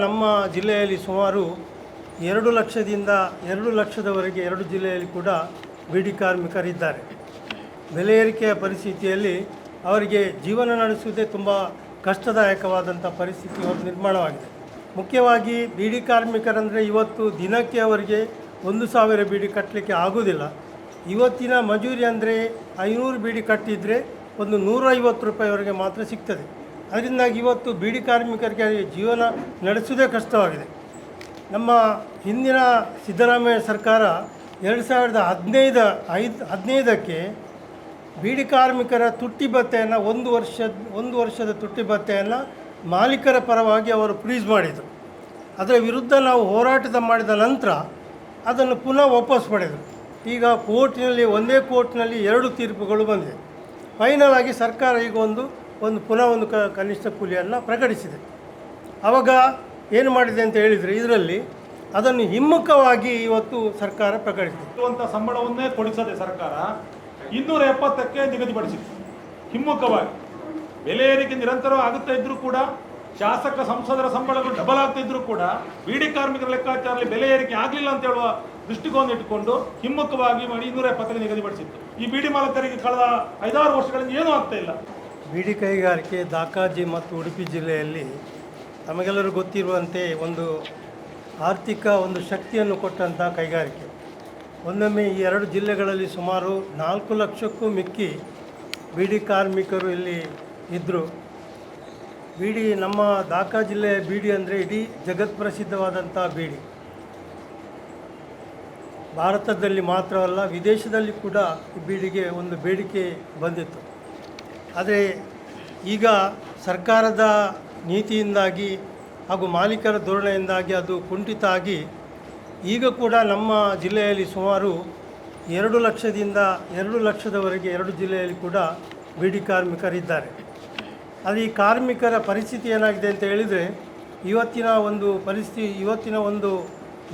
ನಮ್ಮ ಜಿಲ್ಲೆಯಲ್ಲಿ ಸುಮಾರು ಎರಡು ಲಕ್ಷದಿಂದ ಎರಡು ಲಕ್ಷದವರೆಗೆ ಎರಡು ಜಿಲ್ಲೆಯಲ್ಲಿ ಕೂಡ ಬೀಡಿ ಕಾರ್ಮಿಕರಿದ್ದಾರೆ. ಬೆಲೆ ಏರಿಕೆಯ ಪರಿಸ್ಥಿತಿಯಲ್ಲಿ ಅವರಿಗೆ ಜೀವನ ನಡೆಸುವುದೇ ತುಂಬ ಕಷ್ಟದಾಯಕವಾದಂಥ ಪರಿಸ್ಥಿತಿ ಇವತ್ತು ನಿರ್ಮಾಣವಾಗಿದೆ. ಮುಖ್ಯವಾಗಿ ಬೀಡಿ ಕಾರ್ಮಿಕರಂದರೆ ಇವತ್ತು ದಿನಕ್ಕೆ ಅವರಿಗೆ ಒಂದು ಸಾವಿರ ಬೀಡಿ ಕಟ್ಟಲಿಕ್ಕೆ ಆಗೋದಿಲ್ಲ ಇವತ್ತಿನ ಮಜೂರಿ ಅಂದರೆ ಐನೂರು ಬೀಡಿ ಕಟ್ಟಿದರೆ ಒಂದು ನೂರೈವತ್ತು ರೂಪಾಯಿವರೆಗೆ ಮಾತ್ರ ಸಿಗ್ತದೆ. ಅದರಿಂದಾಗಿ ಇವತ್ತು ಬೀಡಿ ಕಾರ್ಮಿಕರಿಗೆ ಜೀವನ ನಡೆಸುವುದೇ ಕಷ್ಟವಾಗಿದೆ. ನಮ್ಮ ಹಿಂದಿನ ಸಿದ್ದರಾಮಯ್ಯ ಸರ್ಕಾರ ಎರಡು ಸಾವಿರದ ಹದಿನೈದ, ಐದು, ಹದಿನೈದಕ್ಕೆ ಬೀಡಿ ಕಾರ್ಮಿಕರ ತುಟ್ಟಿ ಭತ್ತೆಯನ್ನು ಒಂದು ವರ್ಷದ ಒಂದು ವರ್ಷದ ತುಟ್ಟಿ ಭತ್ತೆಯನ್ನು ಮಾಲೀಕರ ಪರವಾಗಿ ಅವರು ಫ್ರೀಸ್ ಮಾಡಿದರು. ಅದರ ವಿರುದ್ಧ ನಾವು ಹೋರಾಟದ ಮಾಡಿದ ನಂತರ ಅದನ್ನು ಪುನಃ ವಾಪಸ್ ಪಡೆದರು. ಈಗ ಕೋರ್ಟಿನಲ್ಲಿ, ಒಂದೇ ಕೋರ್ಟ್ನಲ್ಲಿ ಎರಡು ತೀರ್ಪುಗಳು ಬಂದಿದೆ ಫೈನಲ್ ಆಗಿ ಸರ್ಕಾರ ಈಗ ಒಂದು ಒಂದು ಪುನಃ ಒಂದು ಕ ಕನಿಷ್ಠ ಕೂಲಿಯನ್ನು ಪ್ರಕಟಿಸಿದೆ. ಆವಾಗ ಏನು ಮಾಡಿದೆ ಅಂತ ಹೇಳಿದರೆ ಇದರಲ್ಲಿ ಅದನ್ನು ಹಿಮ್ಮುಖವಾಗಿ ಇವತ್ತು ಸರ್ಕಾರ ಪ್ರಕಟಿಸಿದೆ. ಇರುವಂಥ ಸಂಬಳವನ್ನೇ ಕೊಡಿಸದೆ ಸರ್ಕಾರ ಇನ್ನೂರ ಎಪ್ಪತ್ತಕ್ಕೆ ನಿಗದಿಪಡಿಸಿತ್ತು. ಹಿಮ್ಮುಖವಾಗಿ. ಬೆಲೆ ಏರಿಕೆ ನಿರಂತರ ಆಗುತ್ತಾ ಇದ್ದರೂ ಕೂಡ, ಶಾಸಕ ಸಂಸದರ ಸಂಬಳಗಳು ಡಬಲ್ ಆಗ್ತಾ ಕೂಡ, ಬೀಡಿ ಕಾರ್ಮಿಕರ ಲೆಕ್ಕಾಚಾರದಲ್ಲಿ ಬೆಲೆ ಏರಿಕೆ ಆಗಲಿಲ್ಲ ಅಂತ ಹೇಳುವ ದೃಷ್ಟಿಕೋನ ಇಟ್ಟುಕೊಂಡು ಹಿಮ್ಮುಖವಾಗಿ ಮಾಡಿ ಇನ್ನೂರ ಎಪ್ಪತ್ತಕ್ಕೆ ನಿಗದಿಪಡಿಸಿತ್ತು. ಈ ಬೀಡಿ ಮಾಲಕರಿಗೆ ಕಳೆದ ಐದಾರು ವರ್ಷಗಳಿಂದ ಏನೂ ಆಗ್ತಾ ಇಲ್ಲ. ಬೀಡಿ ಕೈಗಾರಿಕೆ, ದಾಕಾಜಿ ಮತ್ತು ಉಡುಪಿ ಜಿಲ್ಲೆಯಲ್ಲಿ ತಮಗೆಲ್ಲರೂ ಗೊತ್ತಿರುವಂತೆ ಒಂದು ಆರ್ಥಿಕ ಒಂದು ಶಕ್ತಿಯನ್ನು ಕೊಟ್ಟಂಥ ಕೈಗಾರಿಕೆ. ಒಂದೊಮ್ಮೆ ಈ ಎರಡು ಜಿಲ್ಲೆಗಳಲ್ಲಿ ಸುಮಾರು ನಾಲ್ಕು ಲಕ್ಷಕ್ಕೂ ಮಿಕ್ಕಿ ಬೀಡಿ ಕಾರ್ಮಿಕರು ಇಲ್ಲಿ ಇದ್ದರು ಬೀಡಿ ನಮ್ಮ ದಾಕಾ ಜಿಲ್ಲೆಯ ಬೀಡಿ ಅಂದರೆ ಇಡೀ ಜಗತ್ಪ್ರಸಿದ್ಧವಾದಂಥ ಬೀಡಿ. ಭಾರತದಲ್ಲಿ ಮಾತ್ರವಲ್ಲ, ವಿದೇಶದಲ್ಲಿ ಕೂಡ ಈ ಬೀಡಿಗೆ ಒಂದು ಬೇಡಿಕೆ ಬಂದಿತ್ತು. ಆದರೆ ಈಗ ಸರ್ಕಾರದ ನೀತಿಯಿಂದಾಗಿ ಹಾಗೂ ಮಾಲೀಕರ ಧೋರಣೆಯಿಂದಾಗಿ ಅದು ಕುಂಠಿತ ಆಗಿ ಈಗ ಕೂಡ ನಮ್ಮ ಜಿಲ್ಲೆಯಲ್ಲಿ ಸುಮಾರು ಎರಡು ಲಕ್ಷದಿಂದ ಎರಡು ಲಕ್ಷದವರೆಗೆ ಎರಡು ಜಿಲ್ಲೆಯಲ್ಲಿ ಕೂಡ ಬಿಡಿ ಕಾರ್ಮಿಕರಿದ್ದಾರೆ. ಅದು ಈ ಕಾರ್ಮಿಕರ ಪರಿಸ್ಥಿತಿ ಏನಾಗಿದೆ ಅಂತ ಹೇಳಿದರೆ ಇವತ್ತಿನ ಒಂದು ಪರಿಸ್ಥಿತಿ ಇವತ್ತಿನ ಒಂದು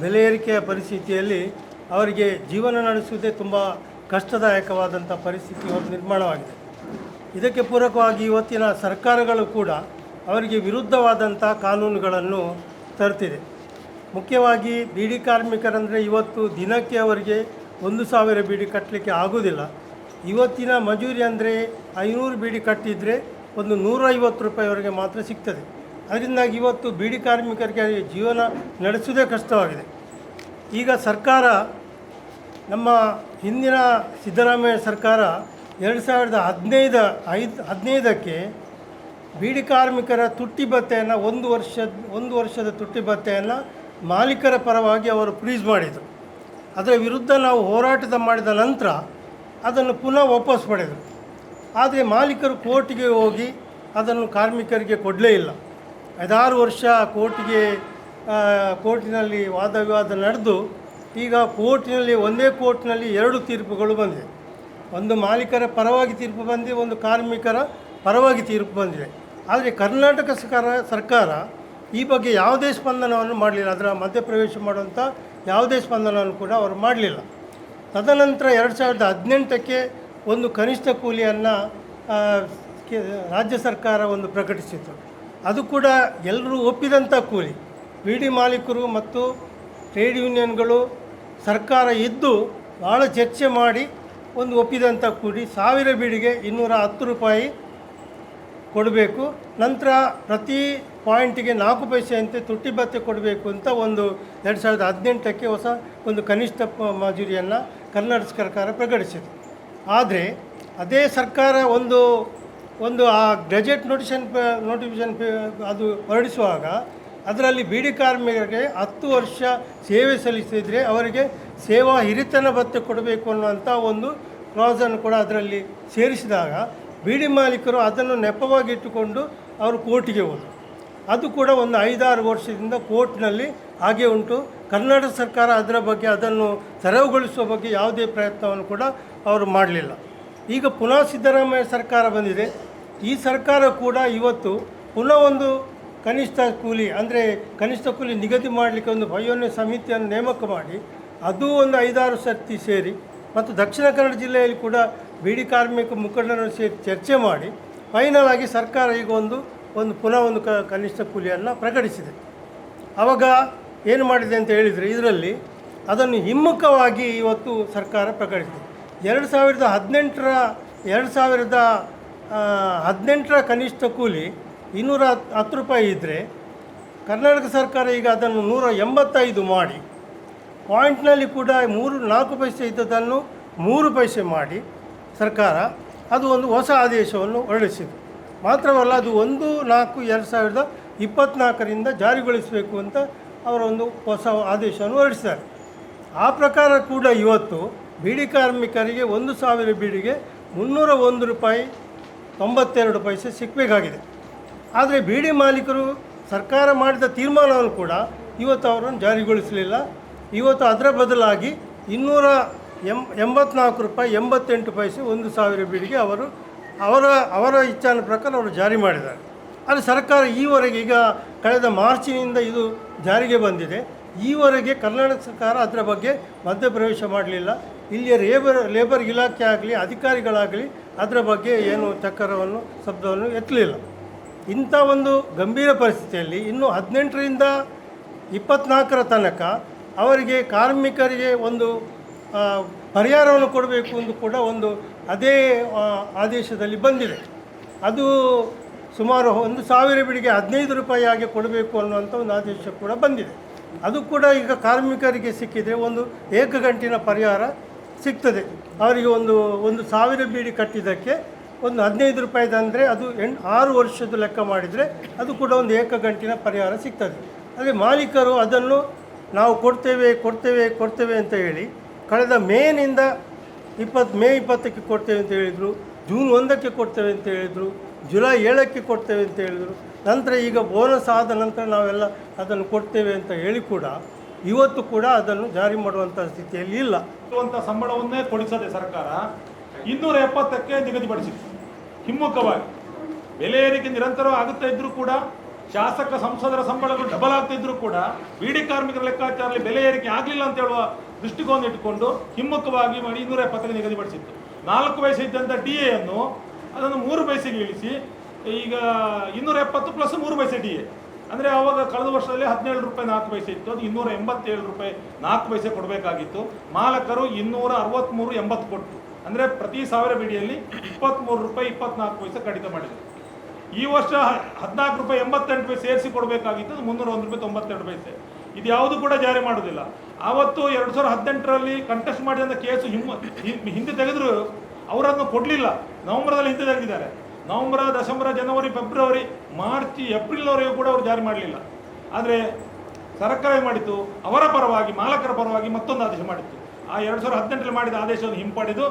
ಬೆಲೆ ಏರಿಕೆಯ ಪರಿಸ್ಥಿತಿಯಲ್ಲಿ ಅವರಿಗೆ ಜೀವನ ನಡೆಸುವುದೇ ತುಂಬ ಕಷ್ಟದಾಯಕವಾದಂಥ ಪರಿಸ್ಥಿತಿ ಇವತ್ತು ನಿರ್ಮಾಣವಾಗಿದೆ. ಇದಕ್ಕೆ ಪೂರಕವಾಗಿ ಇವತ್ತಿನ ಸರ್ಕಾರಗಳು ಕೂಡ ಅವರಿಗೆ ವಿರುದ್ಧವಾದಂಥ ಕಾನೂನುಗಳನ್ನು ತರ್ತಿದೆ. ಮುಖ್ಯವಾಗಿ ಬೀಡಿ ಕಾರ್ಮಿಕರಂದರೆ ಇವತ್ತು ದಿನಕ್ಕೆ ಅವರಿಗೆ ಒಂದು ಸಾವಿರ ಬೀಡಿ ಕಟ್ಟಲಿಕ್ಕೆ ಆಗೋದಿಲ್ಲ. ಇವತ್ತಿನ ಮಜೂರಿ ಅಂದರೆ ಐನೂರು ಬೀಡಿ ಕಟ್ಟಿದರೆ ಒಂದು ನೂರೈವತ್ತು ರೂಪಾಯಿವರೆಗೆ ಮಾತ್ರ ಸಿಗ್ತದೆ. ಅದರಿಂದಾಗಿ ಇವತ್ತು ಬೀಡಿ ಕಾರ್ಮಿಕರಿಗೆ ಜೀವನ ನಡೆಸುವುದೇ ಕಷ್ಟವಾಗಿದೆ. ಈಗ ಸರ್ಕಾರ ನಮ್ಮ ಹಿಂದಿನ ಸಿದ್ದರಾಮಯ್ಯ ಸರ್ಕಾರ ಎರಡು ಸಾವಿರದ ಹದಿನೈದ, ಐದು, ಹದಿನೈದಕ್ಕೆ ಬೀಡಿ ಕಾರ್ಮಿಕರ ತುಟ್ಟಿ ಭತ್ತೆಯನ್ನು ಒಂದು ವರ್ಷದ ಒಂದು ವರ್ಷದ ತುಟ್ಟಿ ಭತ್ತೆಯನ್ನು ಮಾಲೀಕರ ಪರವಾಗಿ ಅವರು ಫ್ರೀಜ್ ಮಾಡಿದರು. ಅದರ ವಿರುದ್ಧ ನಾವು ಹೋರಾಟದ ಮಾಡಿದ ನಂತರ ಅದನ್ನು ಪುನಃ ವಾಪಸ್ ಪಡೆದರು. ಆದರೆ ಮಾಲೀಕರು ಕೋರ್ಟಿಗೆ ಹೋಗಿ ಅದನ್ನು ಕಾರ್ಮಿಕರಿಗೆ ಕೊಡಲೇ ಇಲ್ಲ. ಐದಾರು ವರ್ಷ ಕೋರ್ಟಿಗೆ ಕೋರ್ಟಿನಲ್ಲಿ ವಾದ ವಿವಾದ ನಡೆದು ಈಗ ಕೋರ್ಟಿನಲ್ಲಿ, ಒಂದೇ ಕೋರ್ಟ್ನಲ್ಲಿ ಎರಡು ತೀರ್ಪುಗಳು ಬಂದಿದೆ. ಒಂದು ಮಾಲೀಕರ ಪರವಾಗಿ ತೀರ್ಪು ಬಂದಿದೆ, ಒಂದು ಕಾರ್ಮಿಕರ ಪರವಾಗಿ ತೀರ್ಪು ಬಂದಿದೆ. ಆದರೆ ಕರ್ನಾಟಕ ಸರ್ಕಾರ ಸರ್ಕಾರ ಈ ಬಗ್ಗೆ ಯಾವುದೇ ಸ್ಪಂದನವನ್ನು ಮಾಡಲಿಲ್ಲ. ಅದರ ಮಧ್ಯಪ್ರವೇಶ ಮಾಡುವಂಥ ಯಾವುದೇ ಸ್ಪಂದನವನ್ನು ಕೂಡ ಅವರು ಮಾಡಲಿಲ್ಲ. ತದನಂತರ ಎರಡು ಸಾವಿರದ ಹದಿನೆಂಟಕ್ಕೆ ಒಂದು ಕನಿಷ್ಠ ಕೂಲಿಯನ್ನು ರಾಜ್ಯ ಸರ್ಕಾರ ಒಂದು ಪ್ರಕಟಿಸಿತು ಅದು ಕೂಡ ಎಲ್ಲರೂ ಒಪ್ಪಿದಂಥ ಕೂಲಿ. ಬಿಡಿ ಮಾಲೀಕರು ಮತ್ತು ಟ್ರೇಡ್ ಯೂನಿಯನ್ಗಳು ಸರ್ಕಾರ ಇದ್ದು ಭಾಳ ಚರ್ಚೆ ಮಾಡಿ ಒಂದು ಒಪ್ಪಿದಂಥ ಕೂಡಿ ಸಾವಿರ ಬೀಡಿಗೆ ಇನ್ನೂರ ಹತ್ತು ರೂಪಾಯಿ ಕೊಡಬೇಕು. ನಂತರ ಪ್ರತಿ ಪಾಯಿಂಟಿಗೆ ನಾಲ್ಕು ಪೈಸೆಯಂತೆ ತುಟ್ಟಿ ಭತ್ತೆ ಕೊಡಬೇಕು ಅಂತ ಒಂದು ಎರಡು ಸಾವಿರದ ಹದಿನೆಂಟಕ್ಕೆ ಹೊಸ ಒಂದು ಕನಿಷ್ಠ ಮಜೂರಿಯನ್ನು ಕರ್ನಾಟಕ ಸರ್ಕಾರ ಪ್ರಕಟಿಸಿದೆ. ಆದರೆ ಅದೇ ಸರ್ಕಾರ ಒಂದು ಒಂದು ಆ ಗೆಜೆಟ್ ನೋಟಿಷನ್ ನೋಟಿಫಿಕೇಶನ್ ಅದು ಹೊರಡಿಸುವಾಗ ಅದರಲ್ಲಿ ಬೀಡಿ ಕಾರ್ಮಿಕರಿಗೆ ಹತ್ತು ವರ್ಷ ಸೇವೆ ಸಲ್ಲಿಸಿದರೆ ಅವರಿಗೆ ಸೇವಾ ಹಿರಿತನ ಭತ್ತೆ ಕೊಡಬೇಕು ಅನ್ನುವಂಥ ಒಂದು ಕ್ಲಾಸನ್ನು ಕೂಡ ಅದರಲ್ಲಿ ಸೇರಿಸಿದಾಗ ಬೀಡಿ ಮಾಲೀಕರು ಅದನ್ನು ನೆಪವಾಗಿ ಇಟ್ಟುಕೊಂಡು ಅವರು ಕೋರ್ಟಿಗೆ ಹೋದರು. ಅದು ಕೂಡ ಒಂದು ಐದಾರು ವರ್ಷದಿಂದ ಕೋರ್ಟ್ನಲ್ಲಿ ಹಾಗೆ ಉಂಟು. ಕರ್ನಾಟಕ ಸರ್ಕಾರ ಅದರ ಬಗ್ಗೆ ಅದನ್ನು ತೆರವುಗೊಳಿಸುವ ಬಗ್ಗೆ ಯಾವುದೇ ಪ್ರಯತ್ನವನ್ನು ಕೂಡ ಅವರು ಮಾಡಲಿಲ್ಲ. ಈಗ ಪುನಃ ಸಿದ್ದರಾಮಯ್ಯ ಸರ್ಕಾರ ಬಂದಿದೆ. ಈ ಸರ್ಕಾರ ಕೂಡ ಇವತ್ತು ಪುನಃ ಒಂದು ಕನಿಷ್ಠ ಕೂಲಿ, ಅಂದರೆ ಕನಿಷ್ಠ ಕೂಲಿ ನಿಗದಿ ಮಾಡಲಿಕ್ಕೆ ಒಂದು ವಯೋನ್ಯ ಸಮಿತಿಯನ್ನು ನೇಮಕ ಮಾಡಿ, ಅದು ಒಂದು ಐದಾರು ಸರ್ತಿ ಸೇರಿ ಮತ್ತು ದಕ್ಷಿಣ ಕನ್ನಡ ಜಿಲ್ಲೆಯಲ್ಲಿ ಕೂಡ ಬೀಡಿ ಕಾರ್ಮಿಕ ಮುಖಂಡರನ್ನು ಸೇರಿ ಚರ್ಚೆ ಮಾಡಿ ಫೈನಲ್ ಆಗಿ ಸರ್ಕಾರ ಈಗ ಒಂದು ಒಂದು ಪುನಃ ಒಂದು ಕನಿಷ್ಠ ಕೂಲಿಯನ್ನು ಪ್ರಕಟಿಸಿದೆ. ಆವಾಗ ಏನು ಮಾಡಿದೆ ಅಂತ ಹೇಳಿದರೆ ಇದರಲ್ಲಿ ಅದನ್ನು ಹಿಮ್ಮುಖವಾಗಿ ಇವತ್ತು ಸರ್ಕಾರ ಪ್ರಕಟಿಸಿದೆ. ಎರಡು ಸಾವಿರದ ಹದಿನೆಂಟರ, ಎರಡು ಸಾವಿರದ ಹದಿನೆಂಟರ ಕನಿಷ್ಠ ಕೂಲಿ ಇನ್ನೂರ ಹತ್ತು ರೂಪಾಯಿ ಇದ್ದರೆ ಕರ್ನಾಟಕ ಸರ್ಕಾರ ಈಗ ಅದನ್ನು ನೂರ ಎಂಬತ್ತೈದು ಮಾಡಿ. ಪಾಯಿಂಟ್ನಲ್ಲಿ ಕೂಡ ಮೂರು, ನಾಲ್ಕು ಪೈಸೆ ಇದ್ದದನ್ನು ಮೂರು ಪೈಸೆ ಮಾಡಿ ಸರ್ಕಾರ ಅದು ಒಂದು ಹೊಸ ಆದೇಶವನ್ನು ಹೊರಡಿಸಿದೆ. ಮಾತ್ರವಲ್ಲ ಅದು ಒಂದು, ನಾಲ್ಕು, ಎರಡು ಸಾವಿರದ ಇಪ್ಪತ್ತ್ನಾಲ್ಕರಿಂದ ಜಾರಿಗೊಳಿಸಬೇಕು ಅಂತ ಅವರ ಒಂದು ಹೊಸ ಆದೇಶವನ್ನು ಹೊರಡಿಸಿದ್ದಾರೆ. ಆ ಪ್ರಕಾರ ಕೂಡ ಇವತ್ತು ಬೀಡಿ ಕಾರ್ಮಿಕರಿಗೆ ಒಂದು ಸಾವಿರ ಬೀಡಿಗೆ ಮುನ್ನೂರ ಒಂದು ರೂಪಾಯಿ, ತೊಂಬತ್ತೆರಡು ಪೈಸೆ ಸಿಕ್ಕಬೇಕಾಗಿದೆ ಆದರೆ ಬೀಡಿ ಮಾಲೀಕರು ಸರ್ಕಾರ ಮಾಡಿದ ತೀರ್ಮಾನವನ್ನು ಕೂಡ ಇವತ್ತು ಅವರನ್ನು ಜಾರಿಗೊಳಿಸಲಿಲ್ಲ. ಇವತ್ತು ಅದರ ಬದಲಾಗಿ ಇನ್ನೂರ ಎಂ, ಎಂಬತ್ನಾಲ್ಕು ರೂಪಾಯಿ, ಎಂಬತ್ತೆಂಟು ಪೈಸೆ ಒಂದು ಸಾವಿರ ಬೀಡಿಗೆ ಅವರು ಅವರ ಅವರ ಇಚ್ಛಾನ ಪ್ರಕಾರ ಅವರು ಜಾರಿ ಮಾಡಿದ್ದಾರೆ. ಆದರೆ ಸರ್ಕಾರ ಈವರೆಗೆ ಈಗ ಕಳೆದ ಮಾರ್ಚಿನಿಂದ ಇದು ಜಾರಿಗೆ ಬಂದಿದೆ. ಈವರೆಗೆ ಕರ್ನಾಟಕ ಸರ್ಕಾರ ಅದರ ಬಗ್ಗೆ ಮಧ್ಯಪ್ರವೇಶ ಮಾಡಲಿಲ್ಲ. ಇಲ್ಲಿಯ ಲೇಬರ್ ಲೇಬರ್ ಇಲಾಖೆ ಆಗಲಿ, ಅಧಿಕಾರಿಗಳಾಗಲಿ ಅದರ ಬಗ್ಗೆ ಏನು ಚಕ್ಕರವನ್ನು ಶಬ್ದವನ್ನು ಎತ್ತಲಿಲ್ಲ. ಇಂಥ ಒಂದು ಗಂಭೀರ ಪರಿಸ್ಥಿತಿಯಲ್ಲಿ ಇನ್ನು ಹದಿನೆಂಟರಿಂದ ಇಪ್ಪತ್ನಾಲ್ಕರ ತನಕ ಅವರಿಗೆ ಕಾರ್ಮಿಕರಿಗೆ ಒಂದು ಪರಿಹಾರವನ್ನು ಕೊಡಬೇಕು ಎಂದು ಕೂಡ ಒಂದು ಅದೇ ಆದೇಶದಲ್ಲಿ ಬಂದಿದೆ. ಅದು ಸುಮಾರು ಒಂದು ಸಾವಿರ ಬಿಡಿಗೆ ಹದಿನೈದು ರೂಪಾಯಿ ಹಾಗೆ ಕೊಡಬೇಕು ಅನ್ನುವಂಥ ಒಂದು ಆದೇಶ ಕೂಡ ಬಂದಿದೆ. ಅದು ಕೂಡ ಈಗ ಕಾರ್ಮಿಕರಿಗೆ ಸಿಕ್ಕಿದರೆ ಒಂದು ಏಕಗಂಟಿನ ಪರಿಹಾರ ಸಿಗ್ತದೆ. ಅವರಿಗೆ ಒಂದು ಒಂದು ಸಾವಿರ ಬೀಡಿ ಕಟ್ಟಿದ್ದಕ್ಕೆ ಒಂದು ಹದಿನೈದು ರೂಪಾಯಿದಂದರೆ ಅದು ಎಂಟು ಆರು ವರ್ಷದ ಲೆಕ್ಕ ಮಾಡಿದರೆ ಅದು ಕೂಡ ಒಂದು ಏಕಗಂಟಿನ ಪರಿಹಾರ ಸಿಗ್ತದೆ. ಅದೇ ಮಾಲೀಕರು ಅದನ್ನು ನಾವು ಕೊಡ್ತೇವೆ ಕೊಡ್ತೇವೆ ಕೊಡ್ತೇವೆ ಅಂತ ಹೇಳಿ ಕಳೆದ ಮೇನಿಂದ ಇಪ್ಪತ್ತು ಮೇ ಇಪ್ಪತ್ತಕ್ಕೆ ಕೊಡ್ತೇವೆ ಅಂತ ಹೇಳಿದರು, ಜೂನ್ ಒಂದಕ್ಕೆ ಕೊಡ್ತೇವೆ ಅಂತ ಹೇಳಿದರು, ಜುಲೈ ಏಳಕ್ಕೆ ಕೊಡ್ತೇವೆ ಅಂತ ಹೇಳಿದರು, ನಂತರ ಈಗ ಬೋನಸ್ ಆದ ನಂತರ ನಾವೆಲ್ಲ ಅದನ್ನು ಕೊಡ್ತೇವೆ ಅಂತ ಹೇಳಿ ಕೂಡ ಇವತ್ತು ಕೂಡ ಅದನ್ನು ಜಾರಿ ಮಾಡುವಂಥ ಸ್ಥಿತಿಯಲ್ಲಿ ಇಲ್ಲ. ಸಂಬಳವನ್ನೇ ಕೊಡಿಸದೆ ಸರ್ಕಾರ ಇನ್ನೂರ ಎಪ್ಪತ್ತಕ್ಕೆ ನಿಗದಿಪಡಿಸಿತ್ತು. ಹಿಮ್ಮುಖವಾಗಿ. ಬೆಲೆ ಏರಿಕೆ ನಿರಂತರ ಆಗುತ್ತಾ ಇದ್ರೂ ಕೂಡ ಶಾಸಕ ಸಂಸದರ ಸಂಬಳಗಳು ಡಬಲ್ ಆಗ್ತಿದ್ರು ಕೂಡ ಬಿಡಿ ಕಾರ್ಮಿಕರ ಲೆಕ್ಕಾಚಾರದಲ್ಲಿ ಬೆಲೆ ಏರಿಕೆ ಆಗಲಿಲ್ಲ ಅಂತ ಹೇಳುವ ದೃಷ್ಟಿಕೋನ ಇಟ್ಟುಕೊಂಡು ಹಿಮ್ಮುಖವಾಗಿ ಮಾಡಿ ಇನ್ನೂರ ಎಪ್ಪತ್ತಕ್ಕೆ ನಿಗದಿಪಡಿಸಿತ್ತು ನಾಲ್ಕು ವಯಸ್ಸು ಇದ್ದಂಥ ಡಿ ಎನ್ನು ಅದನ್ನು ಮೂರು ಪೈಸೆಗೆ ಇಳಿಸಿ, ಈಗ ಇನ್ನೂರ ಎಪ್ಪತ್ತು ಪ್ಲಸ್ ಮೂರು ಪೈಸೆ ಡಿ ಎ ಅಂದರೆ ಆವಾಗ ಕಳೆದ ವರ್ಷದಲ್ಲಿ ಹದಿನೇಳು ರೂಪಾಯಿ ನಾಲ್ಕು ಪೈಸೆ ಇತ್ತು, ಅದು ಇನ್ನೂರ ಎಂಬತ್ತೇಳು ರೂಪಾಯಿ ನಾಲ್ಕು ಪೈಸೆ ಕೊಡಬೇಕಾಗಿತ್ತು. ಮಾಲಕರು ಇನ್ನೂರ ಅರವತ್ತ್ಮೂರು ಎಂಬತ್ತು ಕೊಟ್ಟು, ಅಂದರೆ ಪ್ರತಿ ಸಾವಿರ ಬಿಡಿಯಲ್ಲಿ ಇಪ್ಪತ್ತ್ಮೂರು ರೂಪಾಯಿ ಇಪ್ಪತ್ನಾಲ್ಕು ಪೈಸೆ ಕಡಿತ ಮಾಡಿದರು. ಈ ವರ್ಷ ಹದಿನಾಲ್ಕು ರೂಪಾಯಿ ಎಂಬತ್ತೆಂಟು ಪೈಸೆ ಸೇರಿಸಿ ಕೊಡಬೇಕಾಗಿತ್ತು, ಅದು ಮುನ್ನೂರ ಒಂದು ರೂಪಾಯಿ ತೊಂಬತ್ತೆರಡು ಪೈಸೆ ಇದು ಯಾವುದು ಕೂಡ ಜಾರಿ ಮಾಡೋದಿಲ್ಲ ಆವತ್ತು ಎರಡು ಸಾವಿರದ ಹದಿನೆಂಟರಲ್ಲಿ ಕಂಟೆಸ್ಟ್ ಮಾಡಿದಂಥ ಕೇಸು ಹಿಮ್ಮ ಹಿಂದೆ ತೆಗೆದ್ರು, ಅವರನ್ನು ಕೊಡಲಿಲ್ಲ. ನವಂಬರ್ದಲ್ಲಿ ಹಿಂದೆ ತೆಗೆದಿದ್ದಾರೆ. ನವಂಬರ ಡಿಸೆಂಬರ್ ಜನವರಿ, ಫೆಬ್ರವರಿ, ಮಾರ್ಚ್, ಏಪ್ರಿಲ್ವರೆಗೂ ಕೂಡ ಅವರು ಜಾರಿ ಮಾಡಲಿಲ್ಲ. ಆದರೆ ಸರ್ಕಾರ ಮಾಡಿತ್ತು, ಅವರ ಪರವಾಗಿ, ಮಾಲಕರ ಪರವಾಗಿ ಮತ್ತೊಂದು ಆದೇಶ ಮಾಡಿತ್ತು. ಆ ಎರಡು ಸಾವಿರದ ಹದಿನೆಂಟರಲ್ಲಿ ಮಾಡಿದ ಆದೇಶವನ್ನು ಹಿಂಪಡೆದು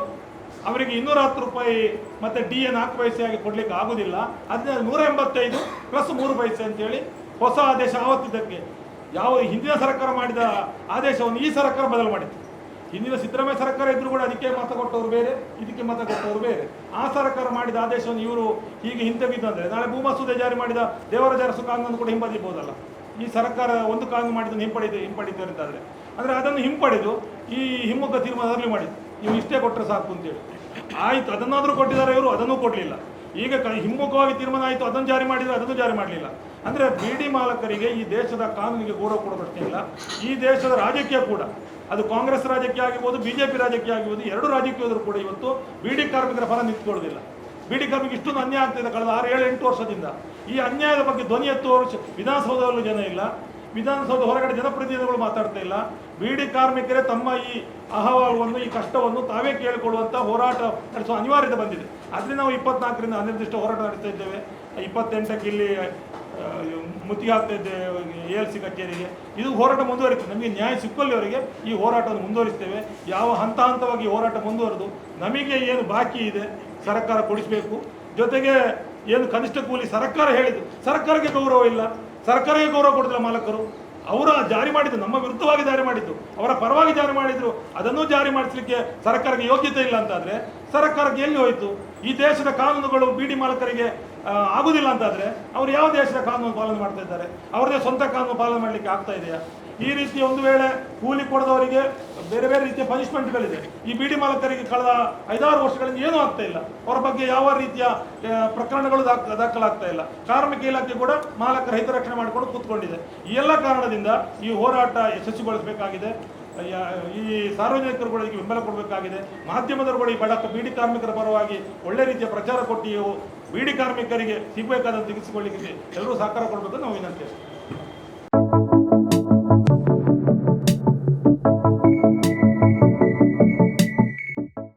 ಅವರಿಗೆ ಇನ್ನೂರ ಹತ್ತು ರೂಪಾಯಿ ಮತ್ತೆ ಡಿ ಎ ನಾಲ್ಕು ಪೈಸೆಯಾಗಿ ಕೊಡಲಿಕ್ಕೆ ಆಗುದಿಲ್ಲ. ಅದನ್ನ ನೂರ ಎಂಬತ್ತೈದು ಪ್ಲಸ್ ಮೂರು ಪೈಸೆ ಅಂತೇಳಿ ಹೊಸ ಆದೇಶ ಆವತ್ತಿದ್ದಕ್ಕೆ ಯಾವ ಹಿಂದಿನ ಸರ್ಕಾರ ಮಾಡಿದ ಆದೇಶವನ್ನು ಈ ಸರ್ಕಾರ ಬದಲು ಮಾಡಿತ್ತು. ಹಿಂದಿನ ಸಿದ್ದರಾಮಯ್ಯ ಸರ್ಕಾರ ಇದ್ರೂ ಕೂಡ ಅದಕ್ಕೆ ಮತ ಕೊಟ್ಟವರು ಬೇರೆ, ಇದಕ್ಕೆ ಮತ ಕೊಟ್ಟವರು ಬೇರೆ. ಆ ಸರ್ಕಾರ ಮಾಡಿದ ಆದೇಶವನ್ನು ಇವರು ಹೀಗೆ ಹಿಂತೆಗೆದಂದ್ರೆ ನಾಳೆ ಭೂಮಸೂದೆ ಜಾರಿ ಮಾಡಿದ ದೇವರ ಅರಸು ಕಾನೂನನ್ನು ಕೂಡ ಹಿಂಬದಿಬೋದಲ್ಲ ಈ ಸರ್ಕಾರ ಒಂದು ಕಾನೂನು ಮಾಡಿದ್ದನ್ನು ಹಿಂಪಡೆದು, ಹಿಂಪಡಿದ್ದಾರೆ ಅಂತಾದ್ರೆ ಅಂದರೆ. ಅದನ್ನು ಹಿಂಪಡೆದು ಈ ಹಿಮ್ಮುಖ ತೀರ್ಮಾನದಲ್ಲಿ ಮಾಡಿದ್ದು. ನೀವು ಇಷ್ಟೇ ಕೊಟ್ಟರೆ ಸಾಕು ಅಂತೇಳಿ. ಆಯ್ತು, ಅದನ್ನಾದರೂ ಕೊಟ್ಟಿದ್ದಾರೆ ಇವರು, ಅದನ್ನೂ ಕೊಡಲಿಲ್ಲ. ಈಗ ಹಿಮ್ಮುಖವಾಗಿ ತೀರ್ಮಾನ ಆಯಿತು, ಅದನ್ನು ಜಾರಿ ಮಾಡಿದರೆ ಅದನ್ನು ಜಾರಿ ಮಾಡಲಿಲ್ಲ. ಅಂದರೆ ಬಿಡಿ ಮಾಲಕರಿಗೆ ಈ ದೇಶದ ಕಾನೂನಿಗೆ ಗೌರವ ಕೊಡೋ ಪ್ರಶ್ನೆ ಇಲ್ಲ. ಈ ದೇಶದ ರಾಜಕೀಯ ಕೂಡ. ಅದು ಕಾಂಗ್ರೆಸ್ ರಾಜಕೀಯ ಆಗಿರ್ಬೋದು, ಬಿಜೆಪಿ ರಾಜಕೀಯ ಆಗಿರ್ಬೋದು ಎರಡು ರಾಜಕೀಯದರು ಕೂಡ ಇವತ್ತು ಬಿಡಿ ಕಾರ್ಮಿಕರ ಫಲ ನಿಂತ್ಕೊಳ್ಳೋದಿಲ್ಲ. ಬಿಡಿ ಕಾರ್ಮಿಕ ಇಷ್ಟೊಂದು ಅನ್ಯಾಯ ಆಗ್ತಿದೆ ಕಳೆದ ಆರು, ಏಳು, ಎಂಟು ವರ್ಷದಿಂದ. ಈ ಅನ್ಯಾಯದ ಬಗ್ಗೆ ಧ್ವನಿ ಚ- ವಿಧಾನಸೌಧದಲ್ಲೂ ಜನ ಇಲ್ಲ. ವಿಧಾನಸೌಧ ಹೊರಗಡೆ ಜನಪ್ರತಿನಿಧಿಗಳು ಮಾತಾಡ್ತಾ ಇಲ್ಲ. ಬೀಡಿ ಕಾರ್ಮಿಕರೇ ತಮ್ಮ ಈ ಅಹವಾಲವನ್ನು, ಈ ಕಷ್ಟವನ್ನು ತಾವೇ ಕೇಳಿಕೊಳ್ಳುವಂಥ ಹೋರಾಟ ನಡೆಸುವ ಅನಿವಾರ್ಯತೆ ಬಂದಿದೆ. ಅದರಿಂದ ನಾವು ಇಪ್ಪತ್ನಾಲ್ಕರಿಂದ ಅನಿರ್ದಿಷ್ಟ ಹೋರಾಟ ನಡೆಸ್ತಾ ಇದ್ದೇವೆ. ಇಪ್ಪತ್ತೆಂಟಕ್ಕೆ ಇಲ್ಲಿ ಮುತಿ ಹಾಕ್ತಾ ಇದ್ದೇವೆ, ಎ ಎಲ್ ಸಿ ಕಚೇರಿಗೆ. ಇದು ಹೋರಾಟ ಮುಂದುವರಿತು ನಮಗೆ ನ್ಯಾಯ ಸಿಕ್ಕಲ್ಲಿವರೆಗೆ ಈ ಹೋರಾಟವನ್ನು ಮುಂದುವರಿಸ್ತೇವೆ. ಯಾವ ಹಂತ ಹಂತವಾಗಿ ಹೋರಾಟ ಮುಂದುವರೆದು ನಮಗೆ ಏನು ಬಾಕಿ ಇದೆ, ಸರ್ಕಾರ ಕೊಡಿಸಬೇಕು. ಜೊತೆಗೆ ಏನು ಕನಿಷ್ಠ ಕೂಲಿ ಸರ್ಕಾರ ಹೇಳಿದ್ದು, ಸರ್ಕಾರಕ್ಕೆ ಗೌರವ ಇಲ್ಲ. ಸರ್ಕಾರಕ್ಕೆ ಗೌರವ ಕೊಡ್ತಿಲ್ಲ ಮಾಲಕರು. ಅವರ ಜಾರಿ ಮಾಡಿದ್ದು, ನಮ್ಮ ವಿರುದ್ಧವಾಗಿ ಜಾರಿ ಮಾಡಿದ್ದು, ಅವರ ಪರವಾಗಿ ಜಾರಿ ಮಾಡಿದ್ರು, ಅದನ್ನು ಜಾರಿ ಮಾಡಿಸಲಿಕ್ಕೆ ಸರ್ಕಾರಕ್ಕೆ ಯೋಗ್ಯತೆ ಇಲ್ಲ ಅಂತಾದರೆ, ಸರ್ಕಾರಕ್ಕೆ ಎಲ್ಲಿ ಹೋಯಿತು? ಈ ದೇಶದ ಕಾನೂನುಗಳು ಬೀಡಿ ಮಾಲಕರಿಗೆ ಆಗುವುದಿಲ್ಲ ಆಗುದಿಲ್ಲ ಅಂತಾದ್ರೆ, ಅವರು ಯಾವ ದೇಶದ ಕಾನೂನು ಪಾಲನೆ ಮಾಡ್ತಾ ಇದ್ದಾರೆ? ಅವರದೇ ಸ್ವಂತ ಕಾನೂನು ಪಾಲನೆ ಮಾಡಲಿಕ್ಕೆ ಆಗ್ತಾ ಇದೆಯಾ? ಈ ರೀತಿ ಒಂದು ವೇಳೆ ಕೂಲಿ ಕೊಡದವರಿಗೆ ಬೇರೆ ಬೇರೆ ರೀತಿಯ ಪನಿಷ್ಮೆಂಟ್ಗಳಿದೆ ಈ ಬೀಡಿ ಮಾಲಕರಿಗೆ ಕಳೆದ ಐದಾರು ವರ್ಷಗಳಿಂದ ಏನೂ ಆಗ್ತಾ ಇಲ್ಲ. ಅವರ ಬಗ್ಗೆ ಯಾವ ರೀತಿಯ ಪ್ರಕರಣಗಳು ದಾಖ, ದಾಖಲಾಗ್ತಾ ಇಲ್ಲ. ಕಾರ್ಮಿಕ ಇಲಾಖೆ ಕೂಡ ಮಾಲಕರ ಹಿತರಕ್ಷಣೆ ಮಾಡಿಕೊಂಡು ಕೂತ್ಕೊಂಡಿದೆ. ಈ ಎಲ್ಲ ಕಾರಣದಿಂದ ಈ ಹೋರಾಟ ಯಶಸ್ವಿಗೊಳಿಸಬೇಕಾಗಿದೆ. ಈ ಸಾರ್ವಜನಿಕರು ಕೂಡ ಇದಕ್ಕೆ ಬೆಂಬಲ ಕೊಡಬೇಕಾಗಿದೆ. ಮಾಧ್ಯಮದವರು ಕೂಡ ಈ ಬಡ ಬೀಡಿ ಕಾರ್ಮಿಕರ ಪರವಾಗಿ ಒಳ್ಳೆ ರೀತಿಯ ಪ್ರಚಾರ ಕೊಟ್ಟು ಬೀಡಿ ಕಾರ್ಮಿಕರಿಗೆ ಸಿಗಬೇಕಾದಂತ ತೆಗೆಸಿಕೊಳ್ಳಿಕ್ಕೆ ಎಲ್ಲರೂ ಸಹಕಾರ ಕೊಡಬೇಕಂತ ನಾವು ವಿನಂತಿ